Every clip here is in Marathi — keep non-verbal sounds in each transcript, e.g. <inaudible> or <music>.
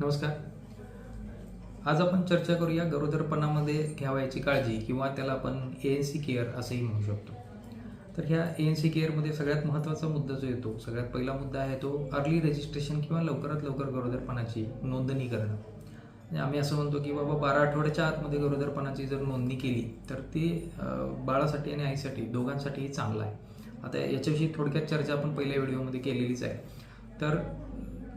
नमस्कार. आज आपण चर्चा करूया गरोदरपणामध्ये घ्यावायची काळजी किंवा त्याला आपण ए एन सी केअर असंही म्हणू शकतो. तर ह्या ए एन सी केअरमध्ये सगळ्यात महत्त्वाचा मुद्दा जो येतो सगळ्यात पहिला मुद्दा आहे तो अर्ली रजिस्ट्रेशन किंवा लवकरात लवकर गरोदरपणाची नोंदणी करणं. म्हणजे आम्ही असं म्हणतो की बाबा बारा आठवड्याच्या आतमध्ये गरोदरपणाची जर नोंदणी केली तर ती बाळासाठी आणि आईसाठी दोघांसाठीही चांगलं आहे. आता याच्याविषयी थोडक्यात चर्चा आपण पहिल्या व्हिडिओमध्ये केलेलीच आहे. तर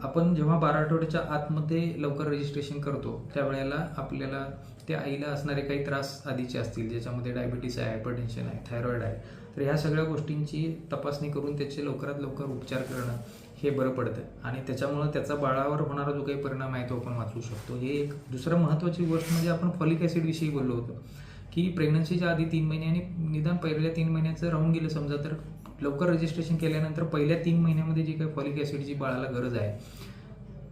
आपण जेव्हा बारा आठवड्याच्या आतमध्ये लवकर रजिस्ट्रेशन करतो त्यावेळेला आपल्याला त्या आईला असणारे काही त्रास आधीचे असतील ज्याच्यामध्ये डायबिटीस आहे हायपरटेन्शन आहे थायरॉईड आहे तर ह्या सगळ्या गोष्टींची तपासणी करून त्याचे लवकरात लवकर उपचार करणं हे बरं पडतं. आणि त्याच्यामुळं त्याचा बाळावर होणारा जो काही परिणाम आहे तो आपण वाचवू शकतो. हे एक दुसरं महत्त्वाची गोष्ट म्हणजे आपण फॉलिक ॲसिडविषयी बोललो होतो. की प्रेग्नन्सीच्या आधी तीन महिने आणि निदान पहिल्या तीन महिन्याचं राहून गेलं. समजा तर लवकर रजिस्ट्रेशन केल्यानंतर पहिल्या तीन महिन्यामध्ये जी काही फॉलिक ॲसिडची बाळाला गरज आहे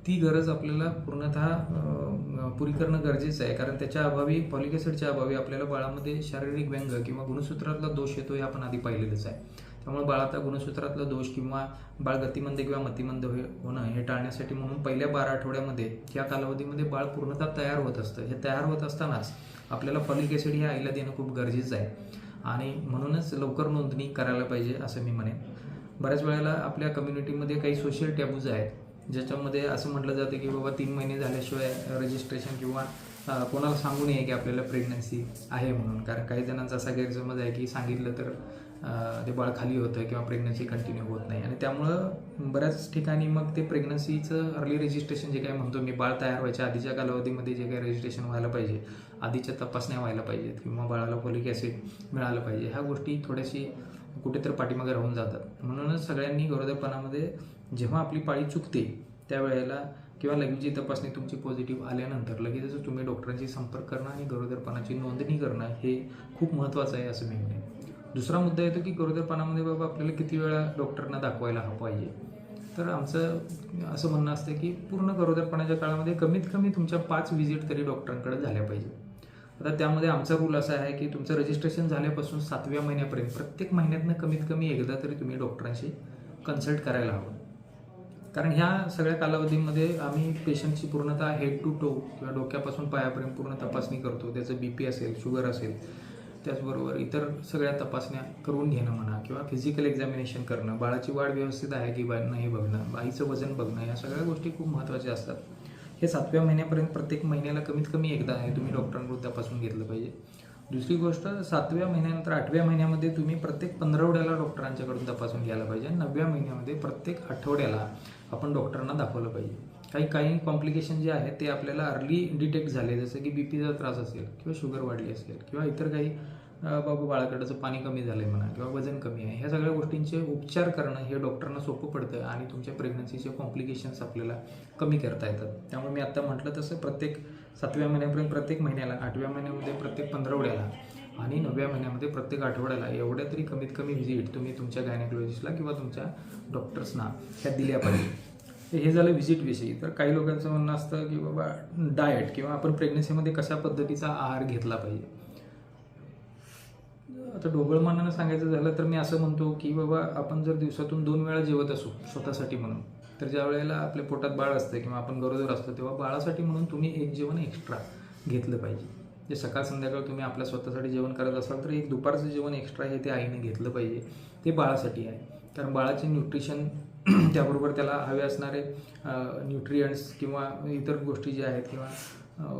ती गरज आपल्याला पूर्णतः पुरी करणं गरजेचं आहे. कारण त्याच्या अभावी फॉलिक ॲसिडच्या अभावी आपल्याला बाळामध्ये शारीरिक व्यंग किंवा गुणसूत्रातला दोष येतो हे आपण आधी पाहिलेलंच आहे. त्यामुळे बाळाचा गुणसूत्रातला दोष किंवा बाळ गतिमंद किंवा मतिमंद होय- होणं हे टाळण्यासाठी म्हणून पहिल्या बारा आठवड्यामध्ये या कालावधीमध्ये बाळ पूर्णतः तयार होत असतं. हे तयार होत असतानाच आपल्याला फॉलिक ॲसिड हे आईला देणं खूप गरजेचं आहे. आणि म्हणूनच लवकर नोंदणी करायला पाहिजे असं मी म्हणेन. बऱ्याच वेळेला आपल्या कम्युनिटीमध्ये काही सोशल टॅबूज आहेत ज्याच्यामध्ये असं म्हटलं जातं की बाबा तीन महिने झाल्याशिवाय रजिस्ट्रेशन किंवा कोणाला सांगू नये की आपल्याला प्रेग्नन्सी आहे म्हणून. कारण काही जणांचा असा गैरसमज आहे की सांगितलं तर ते बाळ खाली होतं किंवा प्रेग्नन्सी कंटिन्यू होत नाही. आणि त्यामुळं बऱ्याच ठिकाणी मग ते प्रेग्नन्सीचं अर्ली रजिस्ट्रेशन जे काय म्हणतो मी बाळ तयार व्हायच्या आधीच्या कालावधीमध्ये जे काही रजिस्ट्रेशन व्हायला पाहिजे आधीच्या तपासण्या व्हायला पाहिजेत किंवा बाळाला पोलिक ॲसिड मिळालं पाहिजे ह्या गोष्टी थोड्याशी कुठेतरी पाठीमागे राहून जातात. म्हणूनच सगळ्यांनी गरोदरपणामध्ये जेव्हा आपली पाळी चुकते त्यावेळेला किंवा लगेचची तपासणी तुमची पॉझिटिव्ह आल्यानंतर लगेचच तुम्ही डॉक्टरांशी संपर्क करणं आणि गरोदरपणाची नोंदणी करणं हे खूप महत्त्वाचं आहे असं मी म्हणेन. दुसरा मुद्दा येतो की गरोदरपणामध्ये बाबा आपल्याला किती वेळा डॉक्टरना दाखवायला हवं पाहिजे. तर आमचं असं म्हणणं असतं की पूर्ण गरोदरपणाच्या काळामध्ये कमीत कमी तुमच्या पाच व्हिजिट तरी डॉक्टरांकडे झाल्या पाहिजे. आता त्यामध्ये आमचा रूल असा आहे की तुमचं रजिस्ट्रेशन झाल्यापासून सातव्या महिन्यापर्यंत प्रत्येक महिन्यातनं कमीत कमी एकदा तरी तुम्ही डॉक्टरांशी कन्सल्ट करायला हवं. कारण ह्या सगळ्या कालावधीमध्ये आम्ही पेशंटची पूर्णतः हेड टू टो किंवा डोक्यापासून पायापर्यंत पूर्ण तपासणी करतो. त्याचं बी पी असेल शुगर असेल त्याचबरोबर इतर सगळ्या तपासण्या करून घेणं म्हणा किंवा फिजिकल एक्झामिनेशन करणं बाळाची वाढ व्यवस्थित आहे की बा नाही बघणं बाईचं वजन बघणं या सगळ्या गोष्टी खूप महत्त्वाच्या असतात. हे सातव्या महिन्यापर्यंत प्रत्येक महिन्याला कमीत कमी एकदा आहे तुम्ही डॉक्टरांकडून तपासून घेतलं पाहिजे. दुसरी गोष्ट सातव्या महिन्यानंतर आठव्या महिन्यामध्ये तुम्ही प्रत्येक पंधरवड्याला डॉक्टरांच्याकडून तपासून घ्यायला पाहिजे आणि नवव्या महिन्यामध्ये प्रत्येक आठवड्याला आपण डॉक्टरांना दाखवलं पाहिजे. काही काही कॉम्प्लिकेशन जे आहे ते आपल्याला अर्ली डिटेक्ट झाले. जसं की बी पीचा त्रास असेल किंवा शुगर वाढली असेल किंवा इतर काही बाबा बाळाकडचं पाणी कमी झालं आहे म्हणा किंवा वजन कमी आहे. ह्या सगळ्या गोष्टींचे उपचार करणं हे डॉक्टरांना सोपं पडतं आणि तुमच्या प्रेग्नन्सीचे कॉम्प्लिकेशन्स आपल्याला कमी करता येतात. त्यामुळे मी आत्ता म्हटलं तसं प्रत्येक सातव्या महिन्यापर्यंत प्रत्येक महिन्याला आठव्या महिन्यामध्ये प्रत्येक पंधरवड्याला आणि नवव्या महिन्यामध्ये प्रत्येक आठवड्याला एवढ्या तरी कमीत कमी व्हिजिट तुम्ही तुमच्या गायनेकोलॉजिस्टला किंवा तुमच्या डॉक्टर्सना ह्या दिल्या पाहिजे. तर हे झालं व्हिजिटविषयी तर काही लोकांचं म्हणणं असतं की बाबा डाएट किंवा आपण प्रेग्नन्सीमध्ये कशा पद्धतीचा आहार घेतला पाहिजे? आता ढोबळमानानं सांगायचं झालं तर मी असं म्हणतो की बाबा आपण जर दिवसातून दोन वेळा जेवत असू स्वतःसाठी म्हणून तर ज्या वेळेला आपल्या पोटात बाळ असतं किंवा आपण गरोदर असतो तेव्हा बाळासाठी म्हणून तुम्ही एक जेवण एक्स्ट्रा घेतलं पाहिजे. जे सकाळ संध्याकाळ तुम्ही आपल्या स्वतःसाठी जेवण करत असाल तर एक दुपारचं जेवण एक्स्ट्रा हे ते आईने घेतलं पाहिजे. ते बाळासाठी आहे. कारण बाळाचे न्यूट्रिशन <clears throat> त्याबरोबर त्याला हवे असणारे न्यूट्रियंट्स किंवा इतर गोष्टी ज्या आहेत किंवा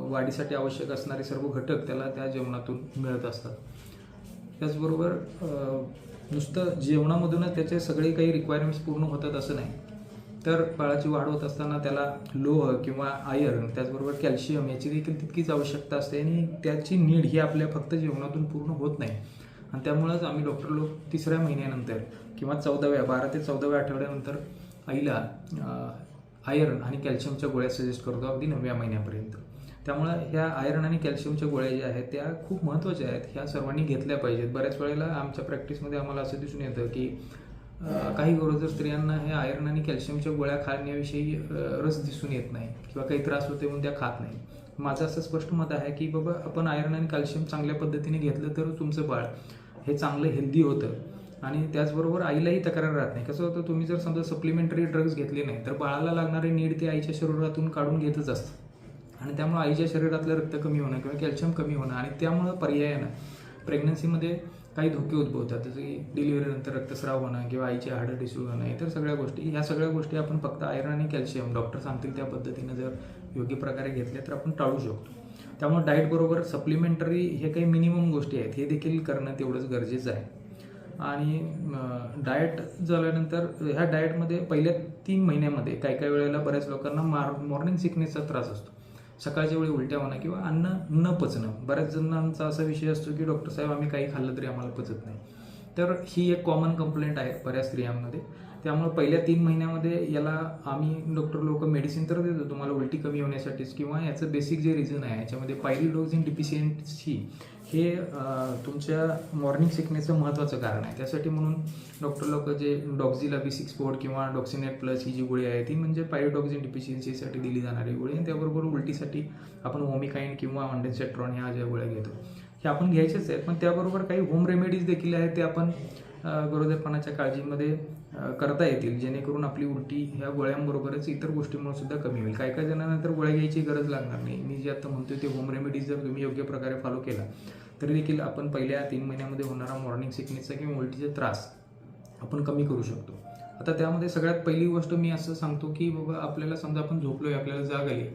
वाढीसाठी आवश्यक असणारे सर्व घटक त्याला त्या जेवणातून मिळत असतात. त्याचबरोबर नुसतं जेवणामधूनच त्याचे सगळे काही रिक्वायरमेंट्स पूर्ण होतात असं नाही. तर बाळाची वाढ होत असताना त्याला लोह किंवा आयर्न त्याचबरोबर कॅल्शियम याची देखील तितकीच आवश्यकता असते आणि त्याची नीड ही आपल्या फक्त जेवणातून पूर्ण होत नाही. आणि त्यामुळंच आम्ही डॉक्टर लोक तिसऱ्या महिन्यानंतर किंवा चौदाव्या बारा ते चौदाव्या आठवड्यानंतर आईला आयर्न आणि कॅल्शियमच्या गोळ्या सजेस्ट करतो अगदी नवव्या महिन्यापर्यंत. त्यामुळं ह्या आयर्न आणि कॅल्शियमच्या गोळ्या ज्या आहेत त्या खूप महत्त्वाच्या आहेत ह्या सर्वांनी घेतल्या पाहिजेत. बऱ्याच वेळेला आमच्या प्रॅक्टिसमध्ये आम्हाला असं दिसून येतं की काही गरोदर स्त्रियांना हे आयर्न आणि कॅल्शियमच्या गोळ्या खाण्याविषयी रस दिसून येत नाही किंवा काही त्रास होते म्हणून त्या खात नाही. माझं असं स्पष्ट मत आहे की बाबा आपण आयर्न आणि कॅल्शियम चांगल्या पद्धतीने घेतलं तर तुमचं बाळ हे चांगलं हेल्दी होतं. आणि त्याचबरोबर आईलाही तक्रार राहत नाही. कसं होतं तुम्ही जर समजा सप्लिमेंटरी ड्रग्ज घेतले नाही तर बाळाला लागणारे नीड ते आईच्या शरीरातून काढून घेतच असतं. आणि त्यामुळे आईच्या शरीरातलं रक्त कमी होणं किंवा कॅल्शियम कमी होणं आणि त्यामुळं पर्यायानं प्रेग्नन्सीमध्ये काही धोके उद्भवतात जसं की डिलिव्हरीनंतर रक्तस्राव होणं किंवा आईची हाडं डिसू होणं इतर सगळ्या गोष्टी. ह्या सगळ्या गोष्टी आपण फक्त आयरन आणि कॅल्शियम डॉक्टर सांगतील त्या पद्धतीनं जर योग्य प्रकारे घेतल्या तर आपण टाळू शकतो. त्यामुळे डाएटबरोबर सप्लिमेंटरी हे काही मिनिमम गोष्टी आहेत. हे देखील करणं तेवढंच गरजेचं आहे. आणि डाएट झाल्यानंतर ह्या डाएटमध्ये पहिल्या तीन महिन्यामध्ये काही काही वेळेला बऱ्याच लोकांना मार मॉर्निंग सिकनेसचा त्रास असतो. सकाळच्या वेळी उलट्या होणं किंवा अन्न न पचणं. बऱ्याच जणांचा असा विषय असतो की डॉक्टर साहेब आम्ही काही खाल्लं तरी आम्हाला पचत नाही. तर ही एक कॉमन कंप्लेंट आहे बऱ्याच स्त्रियांमध्ये. त्यामुळे पहिल्या तीन महिन्यामध्ये याला आम्ही डॉक्टर लोक मेडिसिन तर देतो तुम्हाला उलटी कमी होण्यासाठीच. किंवा याचं बेसिक जे रिझन आहे याच्यामध्ये पायरिडोक्सिन डिफिशियन्सी हे तुमच्या मॉर्निंग सिकनेसचं महत्त्वाचं कारण आहे. त्यासाठी म्हणून डॉक्टर लोक जे डॉक्झिला बी सिक्स फोर किंवा डॉक्सिनेट प्लस ही जी गोळी आहे ती म्हणजे पायरिडॉक्सिन डिफिशियन्सीसाठी दिली जाणारी गोळी आणि त्याबरोबर उलटीसाठी आपण होमिकाईन किंवा ऑन्डेसेट्रॉन ह्या ज्या गोळ्या घेतो हे आपण घ्यायचेच आहेत. पण त्याबरोबर काही होम रेमेडीज देखील आहेत ते आपण गरोदरपणाच्या काळजीमध्ये करता येतील जेणेकरून आपली उलटी ह्या गोळ्यांबरोबरच इतर गोष्टींमुळे सुद्धा कमी होईल. काही काही जणांना तर गोळ्या घ्यायची गरज लागणार नाही. मी जे आता म्हणतोय ते होम रेमेडीज जर तुम्ही योग्य प्रकारे फॉलो केला तरी देखील आपण पहिल्या तीन महिन्यामध्ये होणारा मॉर्निंग सिकनेसचा किंवा उलटीचा त्रास आपण कमी करू शकतो. आता त्यामध्ये सगळ्यात पहिली गोष्ट मी असं सांगतो की बाबा आपल्याला समजा आपण झोपलोय आपल्याला जाग आली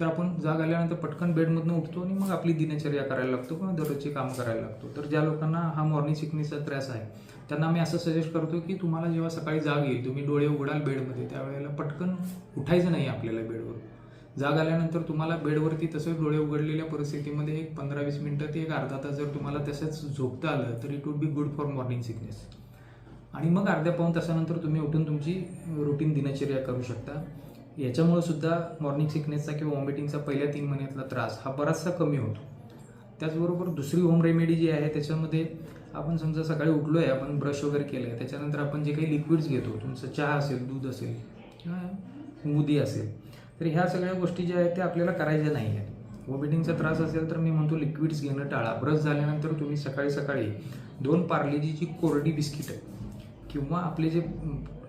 तर आपण जाग आल्यानंतर पटकन बेडमधून उठतो आणि मग आपली दिनचर्या करायला लागतो किंवा दररोजची काम करायला लागतो. तर ज्या लोकांना हा मॉर्निंग सिकनेसचा त्रास आहे त्यांना मी असं सजेस्ट करतो की तुम्हाला जेव्हा सकाळी जाग येईल तुम्ही डोळे उघडाल बेडमध्ये त्यावेळेला पटकन उठायचं नाही आपल्याला बेडवर. जाग आल्यानंतर तुम्हाला बेडवरती तसंच डोळे उघडलेल्या परिस्थितीमध्ये एक पंधरा वीस मिनटं ते एक अर्धा तास जर तुम्हाला तसंच झोपता आलं तर it would be good for morning sickness आणि मग अर्ध्या पाऊन तासानंतर तुम्ही उठून तुमची रुटीन दिनचर्या करू शकता. याच्यामुळे सुद्धा मॉर्निंग सिकनेसचा किंवा वॉमिटिंगचा पहिल्या तीन महिन्यातला त्रास हा बराचसा कमी होतो. त्याचबरोबर दुसरी होम रेमेडी जी आहे त्याच्यामध्ये आपण समजा सकाळी उठलो आहे आपण ब्रश वगैरे केलं आहे त्याच्यानंतर आपण जे काही लिक्विड्स घेतो तुमचं चहा असेल दूध असेल किंवा असेल तर ह्या सगळ्या गोष्टी ज्या आहेत त्या आपल्याला करायच्या नाही आहेत. वॉमिटिंगचा त्रास असेल तर मी म्हणतो लिक्विड्स घेणं टाळा. ब्रश झाल्यानंतर तुम्ही सकाळी सकाळी दोन पार्लेजीची कोरडी बिस्किट किंवा आपले जे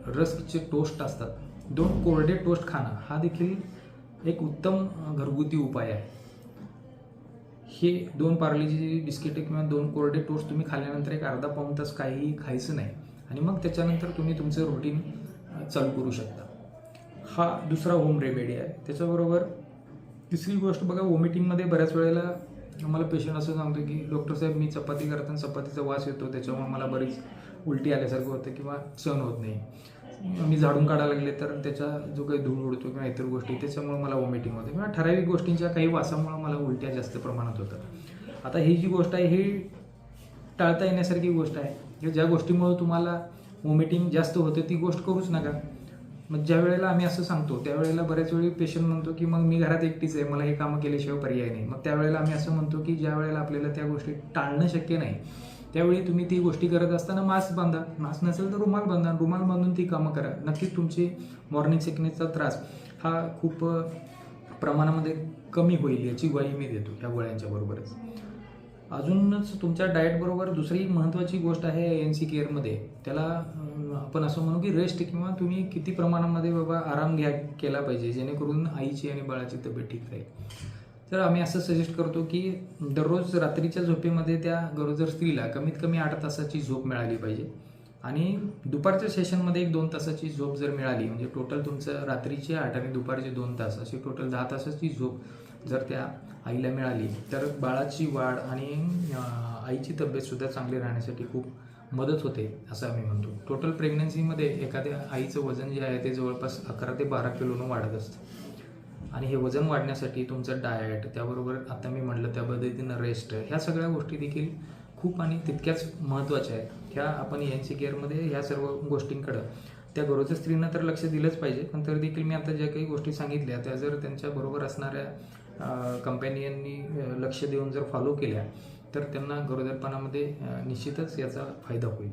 रस्कचे टोस्ट असतात दोन कोरडे टोस्ट खाणं हा देखील एक उत्तम घरगुती उपाय आहे. हे दोन पार्लेजी बिस्किटे किंवा दोन कोरडे टोस्ट तुम्ही खाल्ल्यानंतर एक अर्धा पाऊण तास काहीही खायचं नाही. आणि मग त्याच्यानंतर तुम्ही तुमचं रुटीन चालू करू शकता. हा दुसरा होम रेमेडी आहे. त्याच्याबरोबर तिसरी गोष्ट बघा वॉमिटिंगमध्ये बऱ्याच वेळेला मला पेशंट असं सांगतो की डॉक्टर साहेब मी चपाती करताना चपातीचा वास येतो त्याच्यामुळे मला बरीच उलटी आल्यासारखं होतं किंवा सहन होत नाही. मी झाडून काढायला लागले तर त्याचा जो काही धूळ उडतो किंवा इतर गोष्टी त्याच्यामुळे मला वॉमिटिंग होते. किंवा ठराविक गोष्टींच्या काही वासामुळे मला उलट्या जास्त प्रमाणात होतात. आता ही जी गोष्ट आहे ही टाळता येण्यासारखी गोष्ट आहे. किंवा ज्या गोष्टीमुळे तुम्हाला वॉमिटिंग जास्त होते ती गोष्ट करूच नका. मग ज्या वेळेला आम्ही असं सांगतो त्यावेळेला बऱ्याच वेळी पेशंट म्हणतो की मग मी घरात एकटीच आहे मला हे कामं केल्याशिवाय पर्याय नाही. मग त्यावेळेला आम्ही असं म्हणतो की ज्या वेळेला आपल्याला त्या गोष्टी टाळणं शक्य नाही त्यावेळी तुम्ही ती गोष्टी करत असताना मास्क बांधा. मास्क नसेल तर रुमाल बांधा. रुमाल बांधून ती कामं करा. नक्कीच तुमची मॉर्निंग सिकनेसचा त्रास हा खूप प्रमाणामध्ये कमी होईल याची ग्वाही मी देतो ह्या गोळ्यांच्या बरोबरच. अजूनच तुमच्या डाएटबरोबर दुसरी महत्त्वाची गोष्ट आहे एन सी केअरमध्ये त्याला आपण असं म्हणू की रेस्ट किंवा तुम्ही किती प्रमाणामध्ये बाबा आराम घ्या केला पाहिजे जेणेकरून आईची आणि बाळाची तब्येत ठीक राहील. तर आम्ही असं सजेस्ट करतो की दररोज रात्रीच्या झोपेमध्ये त्या गरोदर स्त्रीला कमीत कमी आठ तासाची झोप मिळाली पाहिजे. आणि दुपारच्या सेशनमध्ये एक दोन तासाची झोप जर मिळाली म्हणजे टोटल तुमचं रात्रीचे आठ आणि दुपारचे दोन तास अशी टोटल दहा तासाची झोप जर त्या आईला मिळाली तर बाळाची वाढ आणि आईची तब्येतसुद्धा चांगली राहण्यासाठी खूप मदत होते असं आम्ही म्हणतो. टोटल प्रेग्नन्सीमध्ये एखाद्या आईचं वजन जे आहे ते जवळपास अकरा ते बारा किलोनं वाढत असतं. आणि हे वजन वाढण्यासाठी तुमचं डाएट त्याबरोबर आता मी म्हटलं त्या पद्धतीनं रेस्ट ह्या सगळ्या गोष्टी देखील खूप आणि तितक्याच महत्त्वाच्या आहेत. ह्या आपण एन सी केअरमध्ये ह्या सर्व गोष्टींकडं त्या गरोदर स्त्रीनं तर लक्ष दिलंच पाहिजे पण तरी देखील मी आता ज्या काही गोष्टी सांगितल्या त्या जर त्यांच्याबरोबर असणाऱ्या कंपॅनियांनी लक्ष देऊन जर फॉलो केल्या तर त्यांना गरोदरपणामध्ये निश्चितच याचा फायदा होईल.